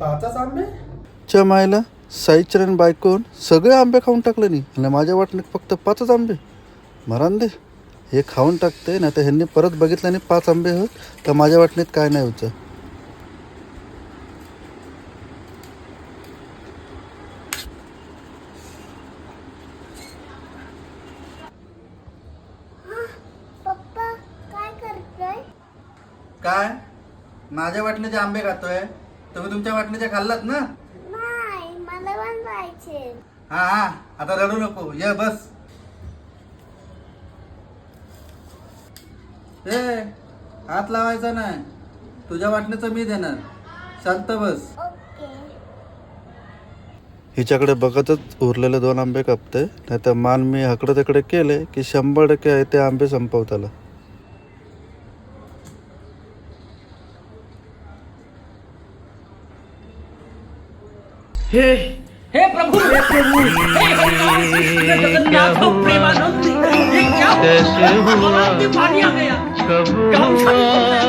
पाचच आंबे? च्या मायला साईचरण बायकोन सगळे आंबे खाऊन टाकले नाही आणि माझ्या वाटणीत फक्त पाचच आंबे. मरान दे. हे खाऊन टाकते नाही तर ह्यांनी परत बघितलं आणि पाच आंबे होत तर माझ्या वाटणीत काय नाही होतं. पप्पा काय करतोय? काय? माझ्या वाटणीचे आंबे खातोय? तुम्ही तुमच्या वाटणीचे खाल्लात ना? नाही मला पण पाहिजे हा हा आता रडू नको. ये बस. ए हात लावायचा नाही. तुझ्या वाटणीचं मी देणार. शांत बस. ओके. हिच्याकडे बघतच उरलेले दोन आंबे कापते नाही तर मान मी हकडे तिकडे केले की शंभर टक्के आहे ते आंबे संपवताला. हे. हे प्रभु. हे प्रभु. हे हे जगन्नाथ प्रेमानंद. ये क्या हुआ तालाब में